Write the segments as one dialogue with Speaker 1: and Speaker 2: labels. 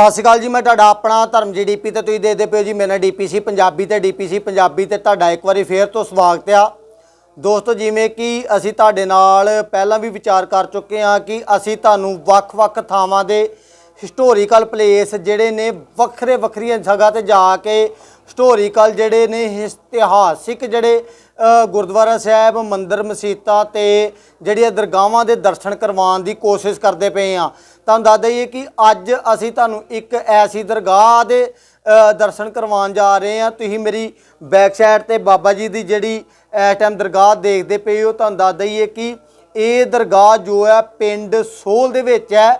Speaker 1: ਸਤਿ ਸ਼੍ਰੀ ਅਕਾਲ ਜੀ, ਮੈਂ ਤੁਹਾਡਾ ਆਪਣਾ ਧਰਮ ਜੀ ਡੀਪੀ ਤੇ ਤੁਸੀਂ ਦੇਖਦੇ ਪਿਓ ਜੀ, ਮੇਰਾ ਡੀਪੀਸੀ ਪੰਜਾਬੀ ਤੇ ਡੀਪੀਸੀ ਪੰਜਾਬੀ ਤੇ ਤੁਹਾਡਾ ਇੱਕ ਵਾਰੀ ਫੇਰ ਤੋਂ ਸਵਾਗਤ ਆ। ਦੋਸਤੋ, ਜਿਵੇਂ ਕਿ ਅਸੀਂ ਤੁਹਾਡੇ ਨਾਲ ਪਹਿਲਾਂ ਵੀ ਵਿਚਾਰ ਕਰ ਚੁੱਕੇ ਹਾਂ ਕਿ ਅਸੀਂ ਤੁਹਾਨੂੰ ਵੱਖ-ਵੱਖ ਥਾਵਾਂ ਦੇ ਹਿਸਟੋਰੀਕਲ ਪਲੇਸ ਜਿਹੜੇ ਨੇ ਵੱਖਰੇ ਵੱਖਰੀਆਂ ਜਗ੍ਹਾ ਤੇ ਜਾ ਕੇ ਹਿਸਟੋਰੀਕਲ ਜਿਹੜੇ ਨੇ, ਇਤਿਹਾਸਿਕ ਜਿਹੜੇ ਗੁਰਦੁਆਰਾ ਸਾਹਿਬ, ਮੰਦਿਰ, ਮਸੀਤਾਂ ਤੇ ਜਿਹੜੀਆਂ ਦਰਗਾਹਾਂ ਦੇ ਦਰਸ਼ਨ ਕਰਵਾਉਣ ਦੀ ਕੋਸ਼ਿਸ਼ ਕਰਦੇ ਪਏ ਆ ਤੁਹਾਨੂੰ ਦੱਸ ਦਈਏ ਕਿ ਅੱਜ ਅਸੀਂ ਤੁਹਾਨੂੰ ਇੱਕ ਐਸੀ ਦਰਗਾਹ ਦੇ ਦਰਸ਼ਨ ਕਰਵਾਉਣ ਜਾ ਰਹੇ ਆ ਤੁਸੀਂ ਮੇਰੀ ਬੈਕ ਸਾਈਡ ਤੇ ਬਾਬਾ ਜੀ ਦੀ ਜਿਹੜੀ ਇਸ ਟਾਈਮ ਦਰਗਾਹ ਦੇਖਦੇ ਪਏ ਹੋ। ਤੁਹਾਨੂੰ ਦੱਸ ਦਈਏ ਕਿ ਇਹ ਦਰਗਾਹ ਜੋ ਹੈ, ਪਿੰਡ ਸੋਲ ਦੇ ਵਿੱਚ ਹੈ।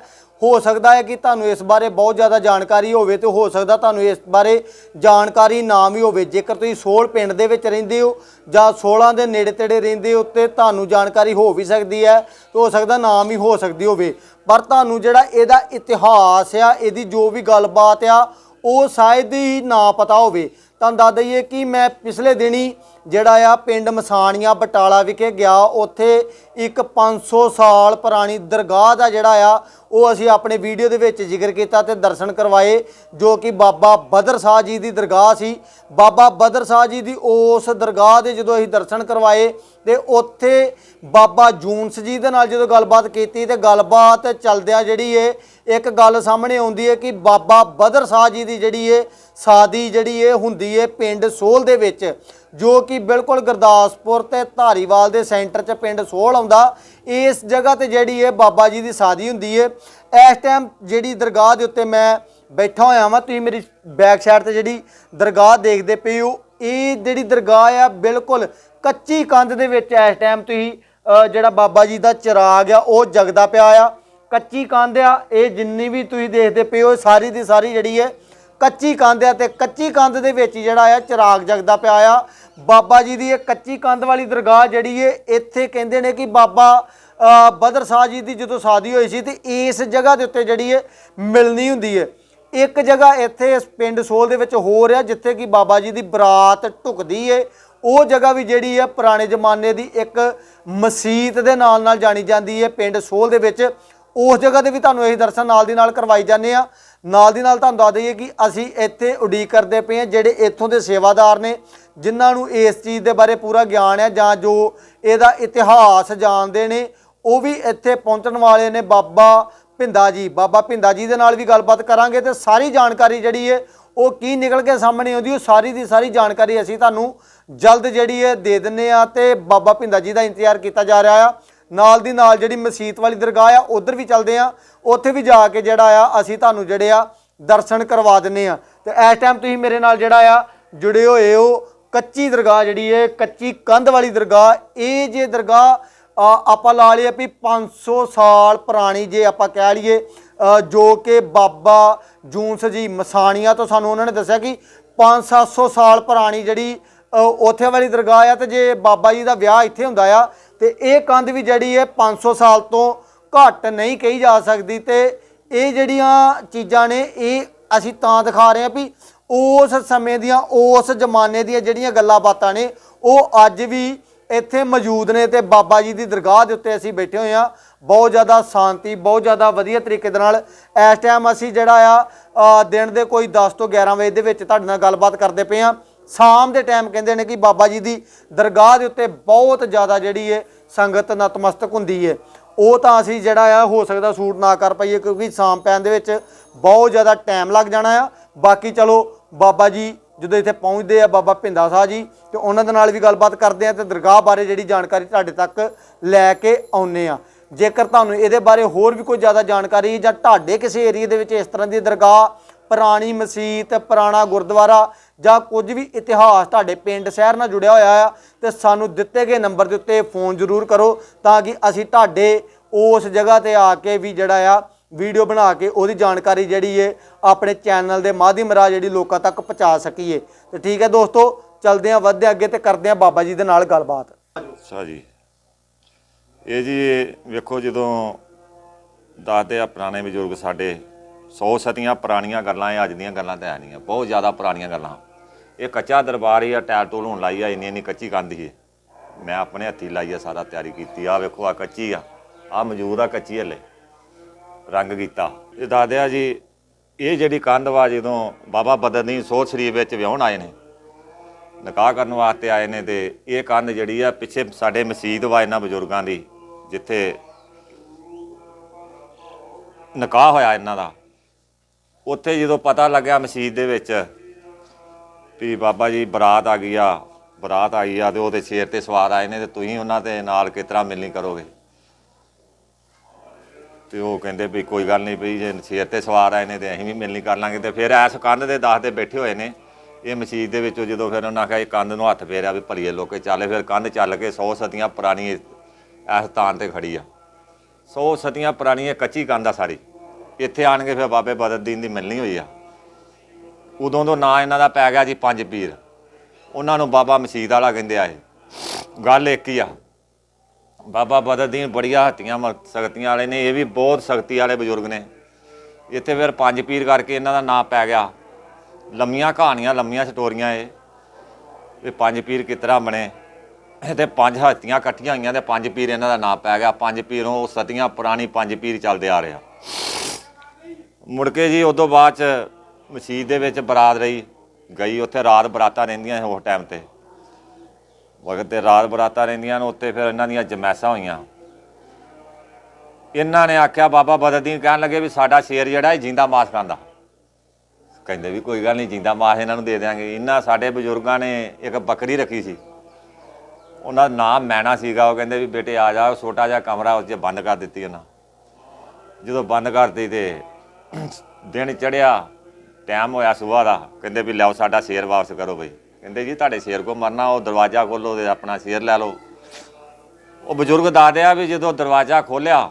Speaker 1: ਹੋ ਸਕਦਾ ਹੈ ਕਿ ਤੁਹਾਨੂੰ ਇਸ ਬਾਰੇ ਬਹੁਤ ਜ਼ਿਆਦਾ ਜਾਣਕਾਰੀ ਹੋਵੇ ਤੇ ਹੋ ਸਕਦਾ ਤੁਹਾਨੂੰ ਇਸ ਬਾਰੇ ਜਾਣਕਾਰੀ ਨਾ ਵੀ ਹੋਵੇ। ਜੇਕਰ ਤੁਸੀਂ ਸੋਲ ਪਿੰਡ ਦੇ ਵਿੱਚ ਰਹਿੰਦੇ ਹੋ ਜਾਂ ਸੋਲਾਂ ਦੇ ਨੇੜੇ ਤੇੜੇ ਰਹਿੰਦੇ ਹੋ ਤੇ ਤੁਹਾਨੂੰ ਜਾਣਕਾਰੀ ਹੋ ਵੀ ਸਕਦੀ ਹੈ ਤੇ ਹੋ ਸਕਦਾ ਨਾ ਵੀ ਹੋ ਸਕਦੀ ਹੋਵੇ। ਪਰ ਤੁਹਾਨੂੰ ਜਿਹੜਾ ਇਹਦਾ ਇਤਿਹਾਸ ਆ, ਇਹਦੀ ਜੋ ਵੀ ਗੱਲਬਾਤ ਆ, ਉਹ ਸ਼ਾਇਦ ਹੀ ਨਾ ਪਤਾ ਹੋਵੇ। ਤੁਹਾਨੂੰ ਦੱਸ ਦਈਏ ਕਿ ਮੈਂ ਪਿਛਲੇ ਦਿਨੀ ਜਿਹੜਾ ਆ ਪਿੰਡ ਮਸਾਣੀਆਂ ਬਟਾਲਾ ਵਿਖੇ ਗਿਆ। ਉੱਥੇ ਇੱਕ 500 ਸਾਲ ਪੁਰਾਣੀ ਦਰਗਾਹ ਦਾ ਜਿਹੜਾ ਆ ਉਹ ਅਸੀਂ ਆਪਣੇ ਵੀਡੀਓ ਦੇ ਵਿੱਚ ਜ਼ਿਕਰ ਕੀਤਾ ਤੇ ਦਰਸ਼ਨ ਕਰਵਾਏ, ਜੋ ਕਿ ਬਾਬਾ ਬਦਰ ਸ਼ਾਹ ਜੀ ਦੀ ਦਰਗਾਹ ਸੀ। ਬਾਬਾ ਬਦਰ ਸ਼ਾਹ ਜੀ ਦੀ ਉਸ ਦਰਗਾਹ ਦੇ ਜਦੋਂ ਅਸੀਂ ਦਰਸ਼ਨ ਕਰਵਾਏ ਤੇ ਉੱਥੇ ਬਾਬਾ ਜੂਨਸ ਜੀ ਦੇ ਨਾਲ ਜਦੋਂ ਗੱਲਬਾਤ ਕੀਤੀ ਤੇ ਗੱਲਬਾਤ ਚੱਲਦਿਆਂ ਜਿਹੜੀ ਏ ਇੱਕ ਗੱਲ ਸਾਹਮਣੇ ਆਉਂਦੀ ਹੈ ਕਿ ਬਾਬਾ ਬਦਰ ਸ਼ਾਹ ਜੀ ਦੀ ਜਿਹੜੀ ਇਹ ਸਾਦੀ ਜਿਹੜੀ ਇਹ ਹੁੰਦੀ ਹੈ ਪਿੰਡ ਸੋਲ ਦੇ ਵਿੱਚ, ਜੋ ਕਿ ਬਿਲਕੁਲ ਗੁਰਦਾਸਪੁਰ ਤੇ ਧਾਰੀਵਾਲ ਦੇ ਸੈਂਟਰ 'ਚ ਪਿੰਡ ਸੋਲ ਆਉਂਦਾ, ਇਸ ਜਗ੍ਹਾ ਤੇ ਜਿਹੜੀ ਏ ਬਾਬਾ ਜੀ ਦੀ ਸਾਦੀ ਹੁੰਦੀ ਹੈ। ਇਸ ਟਾਈਮ ਜਿਹੜੀ ਦਰਗਾਹ ਦੇ ਉੱਤੇ ਮੈਂ ਬੈਠਾ ਹੋਇਆ ਵਾਂ, ਤੁਸੀਂ ਮੇਰੀ ਬੈਕ ਸਾਈਡ ਤੇ ਜਿਹੜੀ ਦਰਗਾਹ ਦੇਖਦੇ ਪਏ ਹੋ, ਇਹ ਜਿਹੜੀ ਦਰਗਾਹ ਆ ਬਿਲਕੁਲ ਕੱਚੀ ਕੰਧ ਦੇ ਵਿੱਚ ਇਸ ਟਾਈਮ ਤੁਸੀਂ ਜਿਹੜਾ ਬਾਬਾ ਜੀ ਦਾ ਚਿਰਾਗ ਆ, ਉਹ ਜਗਦਾ ਪਿਆ ਆ। ਕੱਚੀ ਕੰਧ ਆ ਇਹ ਜਿੰਨੀ ਵੀ ਤੁਸੀਂ ਦੇਖਦੇ ਪਏ ਹੋ ਸਾਰੀ ਦੀ ਸਾਰੀ ਜਿਹੜੀ ਹੈ, ਕੱਚੀ ਕੰਧ ਆ ਤੇ ਕੱਚੀ ਕੰਧ ਦੇ ਵਿੱਚ ਜਿਹੜਾ ਆ, ਚਿਰਾਗ ਜਗਦਾ ਪਿਆ ਆ। ਬਾਬਾ ਜੀ ਦੀ ਇਹ ਕੱਚੀ ਕੰਧ ਵਾਲੀ ਦਰਗਾਹ ਜਿਹੜੀ ਹੈ, ਇੱਥੇ ਕਹਿੰਦੇ ਨੇ ਕਿ ਬਾਬਾ ਬਦਰ ਸ਼ਾਹ ਜੀ ਦੀ ਜਦੋਂ ਸ਼ਾਦੀ ਹੋਈ ਸੀ ਤੇ ਇਸ ਜਗ੍ਹਾ ਦੇ ਉੱਤੇ ਜਿਹੜੀ ਹੈ, ਮਿਲਣੀ ਹੁੰਦੀ ਹੈ। ਇੱਕ ਜਗ੍ਹਾ ਇੱਥੇ ਇਸ ਪਿੰਡ ਸੋਲ ਦੇ ਵਿੱਚ ਹੋ ਰਿਹਾ, ਜਿੱਥੇ ਕਿ ਬਾਬਾ ਜੀ ਦੀ ਬਰਾਤ ਢੁਕਦੀ ਏ ਉਹ ਜਗ੍ਹਾ ਵੀ ਜਿਹੜੀ ਹੈ, ਪੁਰਾਣੇ ਜ਼ਮਾਨੇ ਦੀ ਇੱਕ ਮਸਜਿਦ ਦੇ ਨਾਲ ਨਾਲ ਜਾਣੀ ਜਾਂਦੀ ਹੈ, ਪਿੰਡ ਸੋਲ ਦੇ ਵਿੱਚ। ਉਸ ਜਗ੍ਹਾ 'ਤੇ ਵੀ ਤੁਹਾਨੂੰ ਇਹ ਦਰਸ਼ਨ ਨਾਲ ਦੀ ਨਾਲ ਕਰਵਾਈ ਜਾਂਦੇ ਆ। ਨਾਲ ਦੀ ਨਾਲ ਤੁਹਾਨੂੰ ਦੱਸ ਦਈਏ ਕਿ ਅਸੀਂ ਇੱਥੇ ਉਡੀਕ ਕਰਦੇ ਪਏ ਹਾਂ, ਜਿਹੜੇ ਇੱਥੋਂ ਦੇ ਸੇਵਾਦਾਰ ਨੇ, ਜਿਨ੍ਹਾਂ ਨੂੰ ਇਸ ਚੀਜ਼ ਦੇ ਬਾਰੇ ਪੂਰਾ ਗਿਆਨ ਹੈ ਜਾਂ ਜੋ ਇਹਦਾ ਇਤਿਹਾਸ ਜਾਣਦੇ ਨੇ, ਉਹ ਵੀ ਇੱਥੇ ਪਹੁੰਚਣ ਵਾਲੇ ਨੇ ਬਾਬਾ ਭਿੰਦਾ ਜੀ। ਬਾਬਾ ਭਿੰਦਾ ਜੀ ਦੇ ਨਾਲ ਵੀ ਗੱਲਬਾਤ ਕਰਾਂਗੇ ਤੇ ਸਾਰੀ ਜਾਣਕਾਰੀ ਜਿਹੜੀ ਹੈ, ਉਹ ਕੀ ਨਿਕਲ ਕੇ ਸਾਹਮਣੇ ਆਉਂਦੀ, ਉਹ ਸਾਰੀ ਦੀ ਸਾਰੀ ਜਾਣਕਾਰੀ ਅਸੀਂ ਤੁਹਾਨੂੰ ਜਲਦ ਜਿਹੜੀ ਹੈ ਦੇ ਦਿੰਨੇ ਆ ਤੇ ਬਾਬਾ ਭਿੰਦਾ ਜੀ ਦਾ ਇੰਤਜ਼ਾਰ ਕੀਤਾ ਜਾ ਰਿਹਾ ਆ। ਨਾਲ ਦੀ ਨਾਲ ਜਿਹੜੀ ਮਸਜਿਦ ਵਾਲੀ ਦਰਗਾਹ ਆ, ਉਧਰ ਵੀ ਚੱਲਦੇ ਆ। ਉੱਥੇ ਵੀ ਜਾ ਕੇ ਜਿਹੜਾ ਆ, ਅਸੀਂ ਤੁਹਾਨੂੰ ਜਿਹੜੇ ਆ, ਦਰਸ਼ਨ ਕਰਵਾ ਦਿੰਨੇ ਆ। ਤੇ ਇਸ ਟਾਈਮ ਤੁਸੀਂ ਮੇਰੇ ਨਾਲ ਜਿਹੜਾ ਆ, ਜੁੜੇ ਹੋਏ ਹੋ। ਕੱਚੀ ਦਰਗਾਹ ਜਿਹੜੀ ਹੈ ਕੱਚੀ ਕੰਧ ਵਾਲੀ ਦਰਗਾਹ, ਇਹ ਜੇ ਦਰਗਾਹ ਆਪਾਂ ਲਾ ਲਈਏ ਵੀ 500 ਸਾਲ ਪੁਰਾਣੀ ਜੇ ਆਪਾਂ ਕਹਿ ਲਈਏ ਜੋ ਕਿ ਬਾਬਾ ਜੂਨਸ ਜੀ ਮਸਾਣੀਆਂ ਤੋਂ ਸਾਨੂੰ ਉਹਨਾਂ ਨੇ ਦੱਸਿਆ ਕਿ 5-700 ਸਾਲ ਪੁਰਾਣੀ ਜਿਹੜੀ ਉੱਥੇ ਵਾਲੀ ਦਰਗਾਹ ਆ। ਤੇ ਜੇ ਬਾਬਾ ਜੀ ਦਾ ਵਿਆਹ ਇੱਥੇ ਹੁੰਦਾ ਆ ਤੇ ਇਹ ਕੰਧ ਵੀ ਜਿਹੜੀ ਹੈ 500 ਸਾਲ ਤੋਂ ਘੱਟ ਨਹੀਂ ਕਹੀ ਜਾ ਸਕਦੀ ਤੇ ਇਹ ਜਿਹੜੀਆਂ ਚੀਜ਼ਾਂ ਨੇ, ਇਹ ਅਸੀਂ ਤਾਂ ਦਿਖਾ ਰਹੇ ਹਾਂ ਵੀ ਉਸ ਸਮੇਂ ਦੀਆਂ, ਉਸ ਜ਼ਮਾਨੇ ਦੀਆਂ ਜਿਹੜੀਆਂ ਗੱਲਾਂ ਬਾਤਾਂ ਨੇ, ਉਹ ਅੱਜ ਵੀ ਇੱਥੇ ਮੌਜੂਦ ਨੇ ਤੇ ਬਾਬਾ ਜੀ ਦੀ ਦਰਗਾਹ ਦੇ ਉੱਤੇ ਅਸੀਂ ਬੈਠੇ ਹੋਏ ਆ ਬਹੁਤ ਜ਼ਿਆਦਾ ਸ਼ਾਂਤੀ, ਬਹੁਤ ਜ਼ਿਆਦਾ ਵਧੀਆ ਤਰੀਕੇ ਦੇ ਨਾਲ ਇਸ ਟਾਈਮ ਅਸੀਂ ਜਿਹੜਾ ਆ ਦਿਨ ਦੇ ਕੋਈ 10 ਤੋਂ 11 ਵਜੇ ਦੇ ਵਿੱਚ ਤੁਹਾਡੇ ਨਾਲ ਗੱਲਬਾਤ ਕਰਦੇ ਪਏ ਆ ਸ਼ਾਮ ਦੇ ਟਾਈਮ ਕਹਿੰਦੇ ਨੇ ਕਿ ਬਾਬਾ ਜੀ ਦੀ ਦਰਗਾਹ ਦੇ ਉੱਤੇ ਬਹੁਤ ਜ਼ਿਆਦਾ ਜਿਹੜੀ ਹੈ ਸੰਗਤ ਨਤਮਸਤਕ ਹੁੰਦੀ ਹੈ ਉਹ ਤਾਂ ਅਸੀਂ ਜਿਹੜਾ ਆ, ਹੋ ਸਕਦਾ ਸੂਟ ਨਾ ਕਰ ਪਾਈਏ ਕਿਉਂਕਿ ਸ਼ਾਮ ਪੈਣ ਦੇ ਵਿੱਚ ਬਹੁਤ ਜ਼ਿਆਦਾ ਟਾਈਮ ਲੱਗ ਜਾਣਾ ਆ। ਬਾਕੀ ਚਲੋ, ਬਾਬਾ ਜੀ ਜਦੋਂ ਇੱਥੇ ਪਹੁੰਚਦੇ ਆ, ਬਾਬਾ ਭਿੰਦਾ ਸਾਹਿਬ ਜੀ, ਤੇ ਉਹਨਾਂ ਦੇ ਨਾਲ ਵੀ ਗੱਲਬਾਤ ਕਰਦੇ ਆ ਤੇ ਦਰਗਾਹ ਬਾਰੇ ਜਿਹੜੀ ਜਾਣਕਾਰੀ ਤੁਹਾਡੇ ਤੱਕ ਲੈ ਕੇ ਆਉਨੇ ਆ। ਜੇਕਰ ਤੁਹਾਨੂੰ ਇਹਦੇ ਬਾਰੇ ਹੋਰ ਵੀ ਕੋਈ ਜ਼ਿਆਦਾ ਜਾਣਕਾਰੀ ਜਾਂ ਤੁਹਾਡੇ ਕਿਸੇ ਏਰੀਆ ਦੇ ਵਿੱਚ ਇਸ ਤਰ੍ਹਾਂ ਦੀ ਦਰਗਾਹ ਪੁਰਾਣੀ ਮਸਜਿਦ ਪੁਰਾਣਾ ਗੁਰਦੁਆਰਾ ਜਾਂ ਕੁਝ ਵੀ ਇਤਿਹਾਸ ਤੁਹਾਡੇ ਪਿੰਡ ਸ਼ਹਿਰ ਨਾਲ ਜੁੜਿਆ ਹੋਇਆ ਆ ਤੇ ਸਾਨੂੰ ਦਿੱਤੇ ਗਏ ਨੰਬਰ ਦੇ ਉੱਤੇ ਫੋਨ ਜ਼ਰੂਰ ਕਰੋ ਤਾਂ ਕਿ ਅਸੀਂ ਤੁਹਾਡੇ ਉਸ ਜਗ੍ਹਾ ਤੇ ਆ ਕੇ ਵੀ ਜਿਹੜਾ ਆ ਵੀਡੀਓ ਬਣਾ ਕੇ ਉਹਦੀ ਜਾਣਕਾਰੀ ਜਿਹੜੀ ਏ ਆਪਣੇ ਚੈਨਲ ਦੇ ਮਾਧਿਅਮ ਰਾਹੀਂ ਜਿਹੜੀ ਲੋਕਾਂ ਤੱਕ ਪਹੁੰਚਾ ਸਕੀਏ। ਤੇ ਠੀਕ ਹੈ ਦੋਸਤੋ, ਚਲਦੇ ਆਂ ਵੱਧਦੇ ਅੱਗੇ ਤੇ ਕਰਦੇ ਆਂ ਬਾਬਾ ਜੀ ਦੇ ਨਾਲ ਗੱਲਬਾਤ।
Speaker 2: ਅੱਛਾ ਜੀ। ਇਹ ਜੀ ਵੇਖੋ ਜਦੋਂ ਦੱਸਦੇ ਆ ਪੁਰਾਣੇ ਬਜ਼ੁਰਗ ਸਾਡੇ 100 ਸਦੀਆਂ ਪੁਰਾਣੀਆਂ ਗੱਲਾਂ, ਇਹ ਅੱਜ ਦੀਆਂ ਗੱਲਾਂ ਤਾਂ ਹੈ ਨਹੀਂ ਬਹੁਤ ਜ਼ਿਆਦਾ ਪੁਰਾਣੀਆਂ ਗੱਲਾਂ। ਇਹ ਕੱਚਾ ਦਰਬਾਰ ਹੀ ਆ, ਟੈਲ ਟੂਲ ਹੋਣ ਲਾਈ ਆ, ਇੰਨੀ ਇੰਨੀ ਕੱਚੀ ਕੰਧ ਹੀ ਮੈਂ ਆਪਣੇ ਹੱਥੀ ਲਾਈ ਆ, ਸਾਰਾ ਤਿਆਰੀ ਕੀਤੀ ਆ। ਵੇਖੋ ਆ ਕੱਚੀ ਆ। ਆ ਮੌਜੂਦ ਆ ਕੱਚੀ ਹਲੇ। ਰੰਗ ਕੀਤਾ। ਇਹ ਦੱਸਦੇ ਆ ਜੀ, ਇਹ ਜਿਹੜੀ ਕੰਧ ਵਾ, ਜਦੋਂ ਬਾਬਾ ਬਦਰਦੀਨ ਸੋਧ ਸ਼ਰੀਫ ਵਿੱਚ ਵਿਆਹਣ ਆਏ ਨੇ, ਨਿਕਾਹ ਕਰਨ ਵਾਸਤੇ ਆਏ ਨੇ ਤੇ ਇਹ ਕੰਧ ਜਿਹੜੀ ਆ, ਪਿੱਛੇ ਸਾਡੇ ਮਸਜਿਦ ਵਾ ਇਹਨਾਂ ਬਜ਼ੁਰਗਾਂ ਦੀ, ਜਿੱਥੇ ਨਿਕਾਹ ਹੋਇਆ ਇਹਨਾਂ ਦਾ। ਉੱਥੇ ਜਦੋਂ ਪਤਾ ਲੱਗਿਆ ਮਸਜਿਦ ਦੇ ਵਿੱਚ ਵੀ ਬਾਬਾ ਜੀ ਬਰਾਤ ਆ ਗਈ ਆ, ਬਰਾਤ ਆਈ ਆ ਤੇ ਉਹਦੇ ਸ਼ੇਰ ਤੇ ਸਵਾਰ ਆਏ ਨੇ ਤੇ ਤੁਸੀਂ ਉਹਨਾਂ ਦੇ ਨਾਲ ਕਿਸ ਤਰ੍ਹਾਂ ਮਿਲਣੀ ਕਰੋਗੇ? ਤੇ ਉਹ ਕਹਿੰਦੇ ਵੀ ਕੋਈ ਗੱਲ ਨਹੀਂ ਵੀ ਜੇ ਸ਼ੇਰ ਤੇ ਸਵਾਰ ਆਏ ਨੇ ਤੇ ਅਸੀਂ ਵੀ ਮਿਲਣੀ ਕਰ ਲਾਂਗੇ ਤੇ ਫਿਰ ਐਸ ਕੰਧ ਦੇ ਦਸ ਤੇ ਬੈਠੇ ਹੋਏ ਨੇ। ਇਹ ਮਸਜਿਦ ਦੇ ਵਿੱਚੋਂ ਜਦੋਂ ਫਿਰ ਉਹਨਾਂ ਆਖਿਆ ਇਹ ਕੰਧ ਨੂੰ ਹੱਥ ਫੇਰਿਆ ਵੀ ਭਲੀਏ ਲੋਕੇ ਚੱਲ, ਫਿਰ ਕੰਧ ਚੱਲ ਕੇ 100 ਸਦੀਆਂ ਪੁਰਾਣੀ ਇਸ ਸਥਾਨ ਤੇ ਖੜੀ ਆ। 100 ਸਦੀਆਂ ਪੁਰਾਣੀ ਇਹ ਕੱਚੀ ਕੰਧ ਆ ਸਾਰੀ। ਇੱਥੇ ਆਣ ਕੇ ਫਿਰ ਬਾਬੇ ਬਦਰਦੀਨ ਦੀ ਮਿਲਣੀ ਹੋਈ ਆ। ਉਦੋਂ ਤੋਂ ਨਾਂ ਇਹਨਾਂ ਦਾ ਪੈ ਗਿਆ ਜੀ ਪੰਜ ਪੀਰ। ਉਹਨਾਂ ਨੂੰ ਬਾਬਾ ਮਸੀਦ ਵਾਲਾ ਕਹਿੰਦੇ ਆ ਇਹ। ਗੱਲ ਇੱਕ ਹੀ ਆ। ਬਾਬਾ ਬਦਰਦੀਨ ਬੜੀਆਂ ਹੱਤੀਆਂ ਸਖਤੀਆਂ ਵਾਲੇ ਨੇ, ਇਹ ਵੀ ਬਹੁਤ ਸਖਤੀ ਵਾਲੇ ਬਜ਼ੁਰਗ ਨੇ। ਇੱਥੇ ਫਿਰ ਪੰਜ ਪੀਰ ਕਰਕੇ ਇਹਨਾਂ ਦਾ ਨਾਂ ਪੈ ਗਿਆ। ਲੰਮੀਆਂ ਕਹਾਣੀਆਂ, ਲੰਮੀਆਂ ਸਟੋਰੀਆਂ ਇਹ। ਵੀ ਪੰਜ ਪੀਰ ਕਿਸ ਤਰ੍ਹਾਂ ਬਣੇ। ਤੇ ਪੰਜ ਹੱਤੀਆਂ ਇਕੱਠੀਆਂ ਹੋਈਆਂ ਤੇ ਪੰਜ ਪੀਰ ਇਹਨਾਂ ਦਾ ਨਾਂ ਪੈ ਗਿਆ। ਪੰਜ ਪੀਰੋਂ ਸਦੀਆਂ ਪੁਰਾਣੀ ਪੰਜ ਪੀਰ ਚੱਲਦੇ ਆ ਰਿਹਾ ਮੁੜ ਕੇ ਜੀ ਉਦੋਂ ਬਾਅਦ ਚ ਮਸਜਿਦ ਦੇ ਵਿੱਚ ਬਰਾਤ ਰਹੀ, ਗਈ ਉੱਥੇ ਰਾਤ ਬਰਾਤਾਂ ਰਹਿੰਦੀਆਂ ਸੀ ਉਸ ਟਾਈਮ ਤੇ। ਵਕਤ ਤੇ ਰਾਤ ਬਰਾਤਾਂ ਰਹਿੰਦੀਆਂ ਨੇ ਉੱਤੇ ਫਿਰ ਇਹਨਾਂ ਦੀਆਂ ਜਮੈਸਾਂ ਹੋਈਆਂ। ਇਹਨਾਂ ਨੇ ਆਖਿਆ, ਬਾਬਾ ਬਦਰਦੀਨ ਕਹਿਣ ਲੱਗੇ ਵੀ ਸਾਡਾ ਸ਼ੇਰ ਜਿਹੜਾ ਇਹ ਜਿੰਦਾ ਮਾਸ ਖਾਂਦਾ। ਕਹਿੰਦੇ ਵੀ ਕੋਈ ਗੱਲ ਨਹੀਂ, ਜਿੰਦਾ ਮਾਸ ਇਹਨਾਂ ਨੂੰ ਦੇ ਦਿਆਂਗੇ। ਇਹਨਾਂ ਸਾਡੇ ਬਜ਼ੁਰਗਾਂ ਨੇ ਇੱਕ ਬੱਕਰੀ ਰੱਖੀ ਸੀ। ਉਹਨਾਂ ਦਾ ਨਾਮ ਮੈਣਾ ਸੀਗਾ। ਉਹ ਕਹਿੰਦੇ ਵੀ ਬੇਟੇ ਆ ਜਾ ਛੋਟਾ ਜਿਹਾ ਕਮਰਾ ਉਸ 'ਚ ਬੰਦ ਕਰ ਦਿੱਤੀ ਉਹਨਾਂ। ਜਦੋਂ ਬੰਦ ਕਰਤੀ ਤੇ ਦਿਨ ਚੜਿਆ ਟਾਈਮ ਹੋਇਆ ਸਵੇਰ ਦਾ। ਕਹਿੰਦੇ ਵੀ ਲਿਆਓ ਸਾਡਾ ਸ਼ੇਰ ਵਾਪਸ ਕਰੋ ਬਈ। ਕਹਿੰਦੇ ਜੀ ਤੁਹਾਡੇ ਸ਼ੇਰ ਕੋ ਮਰਨਾ, ਉਹ ਦਰਵਾਜ਼ਾ ਖੋਲੋ ਤੇ ਆਪਣਾ ਸ਼ੇਰ ਲੈ ਲਓ। ਉਹ ਬਜ਼ੁਰਗ ਦੱਸਦੇ ਆ ਵੀ ਜਦੋਂ ਦਰਵਾਜ਼ਾ ਖੋਲਿਆ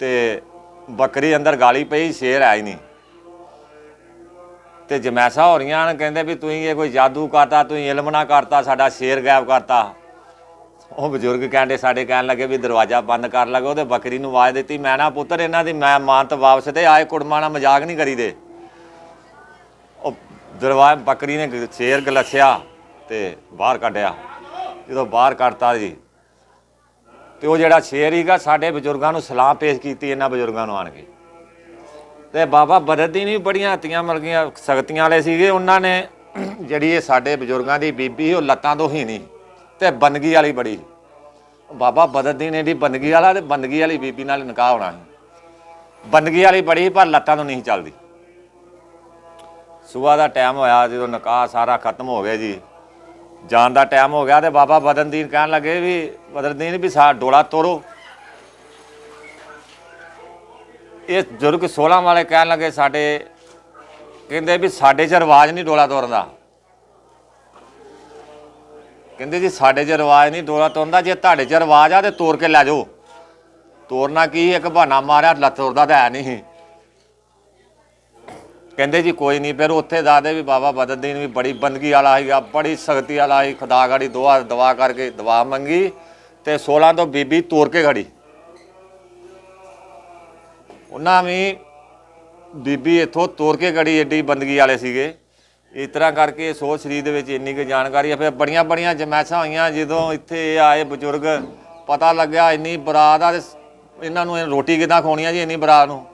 Speaker 2: ਤੇ ਬੱਕਰੀ ਅੰਦਰ ਗਾਲੀ ਪਈ, ਸ਼ੇਰ ਆਈ ਨਹੀਂ। ਤੇ ਜਮੈਸਾ ਹੋ ਰਹੀਆਂ ਨੇ ਕਹਿੰਦੇ ਵੀ ਤੁਸੀਂ ਇਹ ਕੋਈ ਜਾਦੂ ਕਰਤਾ, ਤੁਸੀਂ ਇਲਮ ਨਾ ਕਰਤਾ, ਸਾਡਾ ਸ਼ੇਰ ਗਾਇਬ ਕਰਤਾ। ਉਹ ਬਜ਼ੁਰਗ ਕਹਿੰਦੇ ਸਾਡੇ ਕਹਿਣ ਲੱਗੇ ਵੀ ਦਰਵਾਜ਼ਾ ਬੰਦ ਕਰ ਲਗੋ ਉਹਦੇ ਬੱਕਰੀ ਨੂੰ ਆਵਾਜ਼ ਦਿੱਤੀ ਮੈਂ ਨਾ ਪੁੱਤਰ ਇਹਨਾਂ ਦੀ ਮੈਂ ਮਾਨਤ ਵਾਪਸ ਤੇ ਆਏ ਕੁੜਮਾ ਨਾਲ ਮਜ਼ਾਕ ਨਹੀਂ ਕਰੀਦੇ। ਉਹ ਦਰਵਾਜ਼ਾ ਬੱਕਰੀ ਨੇ ਸ਼ੇਰ ਗਲਸਿਆ ਤੇ ਬਾਹਰ ਕੱਢਿਆ। ਜਦੋਂ ਬਾਹਰ ਕੱਢਤਾ ਜੀ ਤੇ ਉਹ ਜਿਹੜਾ ਸ਼ੇਰ ਹੀਗਾ ਸਾਡੇ ਬਜ਼ੁਰਗਾਂ ਨੂੰ ਸਲਾਮ ਪੇਸ਼ ਕੀਤੀ ਇਹਨਾਂ ਬਜ਼ੁਰਗਾਂ ਨੂੰ ਆਣ ਕੇ। ਤੇ ਬਾਬਾ ਬਦਰਦੀਨ ਵੀ ਬੜੀਆਂ ਹੱਤੀਆਂ ਮਿਲ ਗਈਆਂ ਸਖਤੀਆਂ ਵਾਲੇ ਸੀਗੇ ਉਹਨਾਂ ਨੇ ਜਿਹੜੀ ਇਹ ਸਾਡੇ ਬਜ਼ੁਰਗਾਂ ਦੀ ਬੀਬੀ ਸੀ, ਉਹ ਲੱਤਾਂ ਤੋਂ ਹੀ ਨਹੀਂ। ਤੇ ਬੰਦਗੀ ਵਾਲੀ ਬੜੀ ਬਾਬਾ ਬਦਰਦੀਨ ਇਹਦੀ ਬੰਦਗੀ ਵਾਲਾ ਤੇ ਬੰਦਗੀ ਵਾਲੀ ਬੀਬੀ ਨਾਲ ਨਿਕਾਹ ਹੋਣਾ ਸੀ। ਬੰਦਗੀ ਵਾਲੀ ਬੜੀ ਪਰ ਲੱਤਾਂ ਤੋਂ ਨਹੀਂ ਚੱਲਦੀ। ਸਵੇਰ ਦਾ ਟਾਈਮ ਹੋਇਆ, ਜਦੋਂ ਨਿਕਾਹ ਸਾਰਾ ਖਤਮ ਹੋ ਗਿਆ ਜੀ। ਜਾਣ ਦਾ ਟਾਈਮ ਹੋ ਗਿਆ ਤੇ ਬਾਬਾ ਬਦਰਦੀਨ ਕਹਿਣ ਲੱਗੇ ਵੀ ਬਦਰਦੀਨ ਵੀ ਸਾ ਡੋਲਾ ਤੋਰੋ ਇਹ ਜ਼ੁਰਗ 16 ਵਾਲੇ ਕਹਿਣ ਲੱਗੇ ਸਾਡੇ, ਕਹਿੰਦੇ ਵੀ ਸਾਡੇ 'ਚ ਰਿਵਾਜ ਨਹੀਂ ਡੋਲਾ ਤੋਰਨ ਦਾ। ਕਹਿੰਦੇ ਜੀ ਸਾਡੇ 'ਚ ਰਿਵਾਜ ਨਹੀਂ ਦੋਰਾ ਤੋਰਨ ਜੇ ਤੁਹਾਡੇ 'ਚ ਰਿਵਾਜ ਆ ਤੇ ਤੋੜ ਕੇ ਲੈ ਜਾਓ। ਤੋੜਨਾ ਕੀ ਇੱਕ ਬਹਾਨਾ ਮਾਰਿਆ, ਲੱਤ ਤੋੜਦਾ ਤਾਂ ਹੈ ਨਹੀਂ ਕਹਿੰਦੇ ਜੀ ਕੋਈ ਨਹੀਂ, ਫਿਰ ਉੱਥੇ ਦਾਦੇ ਵੀ ਬਾਬਾ ਬਦਰਦੀਨ ਵੀ ਬੜੀ ਬੰਦਗੀ ਵਾਲਾ ਸੀਗਾ ਬੜੀ ਸਖਤੀ ਵਾਲਾ ਸੀ, ਖੁਦਾ ਗਾੜੀ ਦੁਆ ਦਵਾ ਕਰਕੇ ਦਵਾ ਮੰਗੀ ਤੇ 16 ਤੋਂ ਬੀਬੀ ਤੋੜ ਕੇ ਖੜੀ। ਉਹਨਾਂ ਵੀ ਬੀਬੀ ਇੱਥੋਂ ਤੋੜ ਕੇ ਖੜੀ, ਏਡੀ ਬੰਦਗੀ ਵਾਲੇ ਸੀਗੇ। ਇਸ ਤਰ੍ਹਾਂ ਕਰਕੇ ਸੋਚ ਸਰੀਰ ਦੇ ਵਿੱਚ ਇੰਨੀ ਕੁ ਜਾਣਕਾਰੀ ਆ। ਫਿਰ ਬੜੀਆਂ ਬੜੀਆਂ ਜਮੈਸਾਂ ਹੋਈਆਂ ਜਦੋਂ ਇੱਥੇ ਆਏ ਬਜ਼ੁਰਗ। ਪਤਾ ਲੱਗਿਆ ਇੰਨੀ ਬਰਾਤ ਆ ਤੇ ਇਹਨਾਂ ਨੂੰ ਇਹ ਰੋਟੀ ਕਿੱਦਾਂ ਖਵਾਉਣੀ ਆ ਜੀ ਇੰਨੀ ਬਰਾਤ ਨੂੰ?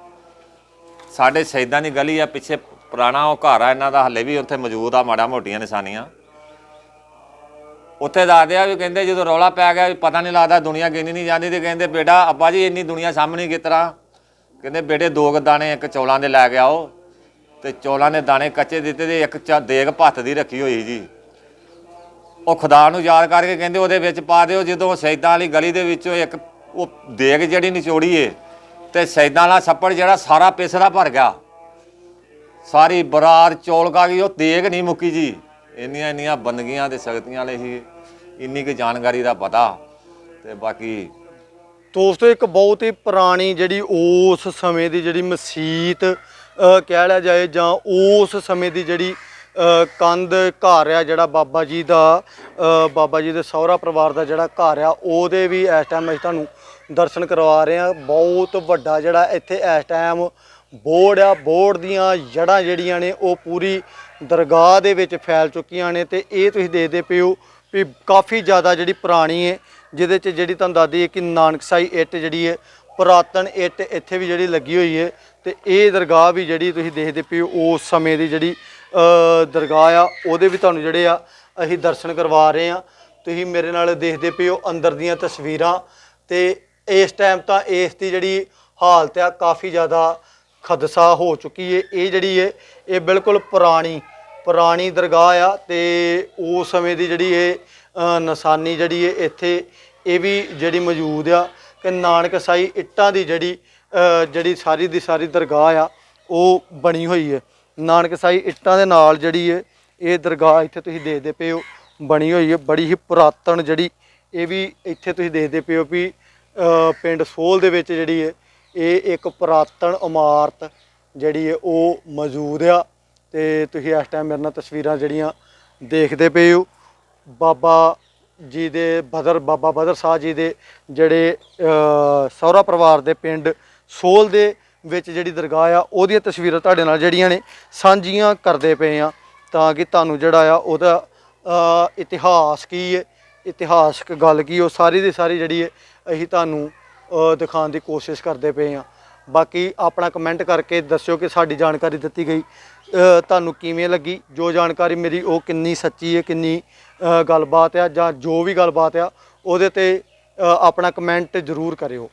Speaker 2: ਸਾਡੇ ਸ਼ਹੀਦਾਂ ਦੀ ਗਲੀ ਆ, ਪਿੱਛੇ ਪੁਰਾਣਾ ਉਹ ਘਰ ਆ, ਇਹਨਾਂ ਦਾ ਹੱਲੇ ਵੀ ਉੱਥੇ ਮੌਜੂਦ ਆ, ਮਾੜਾ ਮੋਟੀਆਂ ਨਿਸ਼ਾਨੀਆਂ। ਉੱਥੇ ਦੱਸਦੇ ਆ ਵੀ ਕਹਿੰਦੇ ਜਦੋਂ ਰੌਲਾ ਪੈ ਗਿਆ ਵੀ ਪਤਾ ਨਹੀਂ ਲੱਗਦਾ ਦੁਨੀਆ ਗਿਣੀ ਨਹੀਂ ਜਾਂਦੀ ਤੇ ਕਹਿੰਦੇ, ਬੇਟਾ ਅੱਬਾ ਜੀ ਇੰਨੀ ਦੁਨੀਆ ਸਾਹਮਣੇ ਕਿਸ ਤਰ੍ਹਾਂ? ਕਹਿੰਦੇ, ਬੇਟੇ, ਦੋ ਕੁ ਦਾਣੇ ਇੱਕ ਚੌਲਾਂ ਦੇ ਲੈ ਕੇ ਆਓ। ਤੇ ਚੌਲਾਂ ਨੇ ਦਾਣੇ ਕੱਚੇ ਦਿੱਤੇ ਤੇ ਇੱਕ ਚਾ ਦੇਗ ਭੱਤ ਦੀ ਰੱਖੀ ਹੋਈ ਜੀ। ਉਹ ਖੁਦਾ ਨੂੰ ਯਾਦ ਕਰਕੇ ਕਹਿੰਦੇ ਉਹਦੇ ਵਿੱਚ ਪਾ ਦਿਓ, ਜਦੋਂ ਸ਼ਹੀਦਾਂ ਵਾਲੀ ਗਲੀ ਦੇ ਵਿੱਚੋਂ ਇੱਕ ਉਹ ਦੇਗ ਜਿਹੜੀ ਨਿਚੋੜੀ ਏ, ਤੇ ਸ਼ਹੀਦਾਂ ਵਾਲਾ ਛੱਪੜ ਜਿਹੜਾ ਸਾਰਾ ਪਿਸਰਾ ਭਰ ਗਿਆ। ਸਾਰੀ ਬਰਾਤ ਚੌਲ ਕਾ ਗਈ, ਉਹ ਦੇਗ ਨਹੀਂ ਮੁੱਕੀ ਜੀ। ਇੰਨੀਆਂ ਇੰਨੀਆਂ ਬੰਦਗੀਆਂ ਤੇ ਸ਼ਕਤੀਆਂ ਵਾਲੇ ਸੀ ਇੰਨੀ ਕੁ ਜਾਣਕਾਰੀ ਦਾ ਪਤਾ। ਤੇ ਬਾਕੀ
Speaker 1: ਦੋਸਤੋ, ਇੱਕ ਬਹੁਤ ਹੀ ਪੁਰਾਣੀ ਜਿਹੜੀ ਉਸ ਸਮੇਂ ਦੀ ਜਿਹੜੀ ਮਸੀਤ ਕਹਿ ਲਿਆ ਜਾਏ ਜਾਂ ਉਸ ਸਮੇਂ ਦੀ ਜਿਹੜੀ ਕੰਧ ਘਰ ਆ ਜਿਹੜਾ ਬਾਬਾ ਜੀ ਦਾ ਬਾਬਾ ਜੀ ਦੇ ਸਹੁਰਾ ਪਰਿਵਾਰ ਦਾ ਜਿਹੜਾ ਘਰ ਆ, ਉਹਦੇ ਵੀ ਇਸ ਟਾਈਮ ਅਸੀਂ ਤੁਹਾਨੂੰ ਦਰਸ਼ਨ ਕਰਵਾ ਰਹੇ ਹਾਂ। ਬਹੁਤ ਵੱਡਾ ਜਿਹੜਾ ਇੱਥੇ ਇਸ ਟਾਈਮ ਬੋਰਡ ਆ, ਬੋਰਡ ਦੀਆਂ ਜੜ੍ਹਾਂ ਜਿਹੜੀਆਂ ਨੇ ਉਹ ਪੂਰੀ ਦਰਗਾਹ ਦੇ ਵਿੱਚ ਫੈਲ ਚੁੱਕੀਆਂ ਨੇ ਤੇ ਇਹ ਤੁਸੀਂ ਦੇਖਦੇ ਪਿਓ ਵੀ ਕਾਫੀ ਜ਼ਿਆਦਾ ਜਿਹੜੀ ਪੁਰਾਣੀ ਹੈ ਜਿਹਦੇ ਚ ਜਿਹੜੀ ਤੁਹਾਨੂੰ ਦੱਸਦੀ ਹੈ ਕਿ ਨਾਨਕ ਨਾਨਕਸਾਈ ਇੱਟ ਜਿਹੜੀ ਹੈ ਪੁਰਾਤਨ ਇੱਟ ਇੱਥੇ ਵੀ ਜਿਹੜੀ ਲੱਗੀ ਹੋਈ ਹੈ ਤੇ ਇਹ ਦਰਗਾਹ ਵੀ ਜਿਹੜੀ ਤੁਸੀਂ ਦੇਖਦੇ ਪਏ ਹੋ ਉਸ ਸਮੇਂ ਦੀ ਜਿਹੜੀ ਦਰਗਾਹ ਆ ਉਹਦੇ ਵੀ ਤੁਹਾਨੂੰ ਜਿਹੜੇ ਆ ਅਸੀਂ ਦਰਸ਼ਨ ਕਰਵਾ ਰਹੇ ਆ ਤੁਸੀਂ ਮੇਰੇ ਨਾਲ ਦੇਖਦੇ ਪਏ ਹੋ ਅੰਦਰ ਦੀਆਂ ਤਸਵੀਰਾਂ ਤੇ ਇਸ ਟਾਈਮ ਤਾਂ ਇਸ ਦੀ ਜਿਹੜੀ ਹਾਲਤ ਆ ਕਾਫੀ ਜ਼ਿਆਦਾ ਖਦਸਾ ਹੋ ਚੁੱਕੀ ਏ। ਇਹ ਜਿਹੜੀ ਏ ਇਹ ਬਿਲਕੁਲ ਪੁਰਾਣੀ ਪੁਰਾਣੀ ਦਰਗਾਹ ਆ ਤੇ ਉਸ ਸਮੇਂ ਦੀ ਜਿਹੜੀ ਇਹ ਅ, ਨਿਸ਼ਾਨੀ ਜਿਹੜੀ ਏ ਇੱਥੇ ਇਹ ਵੀ ਜਿਹੜੀ ਮੌਜੂਦ ਆ। ਕਿ ਨਾਨਕ ਸਾਈ ਇੱਟਾਂ ਦੀ ਜਿਹੜੀ ਜਿਹੜੀ ਸਾਰੀ ਦੀ ਸਾਰੀ ਦਰਗਾਹ ਆ, ਉਹ ਬਣੀ ਹੋਈ ਹੈ। ਨਾਨਕ ਸਾਈ ਇੱਟਾਂ ਦੇ ਨਾਲ ਜਿਹੜੀ ਹੈ, ਇਹ ਦਰਗਾਹ ਇੱਥੇ ਤੁਸੀਂ ਦੇਖਦੇ ਪਏ ਹੋ, ਬਣੀ ਹੋਈ ਹੈ। ਬੜੀ ਹੀ ਪੁਰਾਤਨ ਜਿਹੜੀ, ਇਹ ਵੀ ਇੱਥੇ ਤੁਸੀਂ ਦੇਖਦੇ ਪਏ ਹੋ ਵੀ ਪਿੰਡ ਸੋਲ ਦੇ ਵਿੱਚ ਜਿਹੜੀ ਹੈ, ਇਹ ਇੱਕ ਪੁਰਾਤਨ ਇਮਾਰਤ ਜਿਹੜੀ ਹੈ, ਉਹ ਮੌਜੂਦ ਆ। ਤੇ ਤੁਸੀਂ ਇਸ ਟਾਈਮ ਮੇਰੇ ਨਾਲ ਤਸਵੀਰਾਂ ਜਿਹੜੀਆਂ ਦੇਖਦੇ ਪਏ ਹੋ। ਬਾਬਾ ਜੀ ਦੇ ਬਦਰ, ਬਾਬਾ ਬਦਰ ਸਾਹ ਜੀ ਦੇ ਜਿਹੜੇ ਸਹੁਰਾ ਪਰਿਵਾਰ ਦੇ ਪਿੰਡ ਸੋਲ ਦੇ ਵਿੱਚ ਜਿਹੜੀ ਦਰਗਾਹ ਆ, ਉਹਦੀਆਂ ਤਸਵੀਰਾਂ ਤੁਹਾਡੇ ਨਾਲ ਜਿਹੜੀਆਂ ਨੇ ਸਾਂਝੀਆਂ ਕਰਦੇ ਪਏ ਆ, ਤਾਂ ਕਿ ਤੁਹਾਨੂੰ ਜਿਹੜਾ ਆ ਉਹਦਾ ਇਤਿਹਾਸ ਕੀ ਹੈ, ਇਤਿਹਾਸਕ ਗੱਲ ਕੀ ਉਹ ਸਾਰੀ ਦੀ ਸਾਰੀ ਜਿਹੜੀ ਹੈ, ਅਸੀਂ ਤੁਹਾਨੂੰ ਦਿਖਾਉਣ ਦੀ ਕੋਸ਼ਿਸ਼ ਕਰਦੇ ਪਏ ਆ। ਬਾਕੀ ਆਪਣਾ ਕਮੈਂਟ ਕਰਕੇ ਦੱਸਿਓ ਕਿ ਸਾਡੀ ਜਾਣਕਾਰੀ ਦਿੱਤੀ ਗਈ। ਤੁਹਾਨੂੰ ਕਿਵੇਂ ਲੱਗੀ? ਜੋ ਜਾਣਕਾਰੀ ਮੇਰੀ ਉਹ ਕਿੰਨੀ ਸੱਚੀ ਹੈ, ਕਿੰਨੀ ਗੱਲਬਾਤ ਆ ਜਾਂ ਜੋ ਵੀ ਗੱਲਬਾਤ ਆ ਉਹਦੇ ਤੇ ਆਪਣਾ ਕਮੈਂਟ ਜ਼ਰੂਰ ਕਰਿਓ।